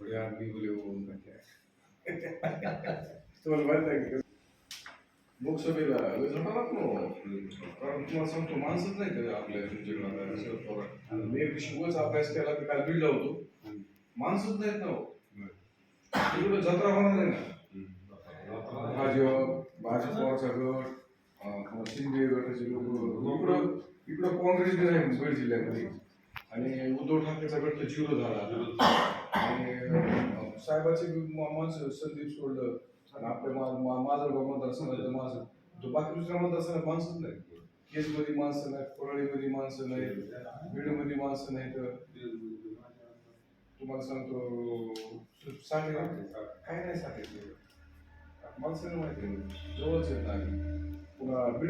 बढिया आदमी बोले है तुम्हाला माहीत आहे की? लोकसभेला तुम्हाला सांगतो माणसंच नाही ते आपल्या तुमच्याकडे मी उगाच अभ्यास केला की काल बीडला होतो. हं. माणसंच नाहीत ना हो. तिकडं जत्रा होणार नाही ना. हं. भाजप भाजप पवारचा गट शिंदे गटाचे लोक. इकडं इकडं काँग्रेस नाही बीड जिल्ह्यामध्ये. आणि उद्धव ठाकरेचा गट तर झिरो झाला. साहेबाचे माणसं संदीप सोडलं. आणि आपल्या माझं मा- माझं माझं. तो बाकी दुसऱ्या मतदारसंघात माणसंच नाही. केसमध्ये माणसं नाहीत परळीमध्ये माणसं नाही बीडमध्ये माणसं नाही तर तुम्हाला सांगतो साठे काय नाही साठे. माणसं माहिती जवळच येत नाही. पुन्हा बीड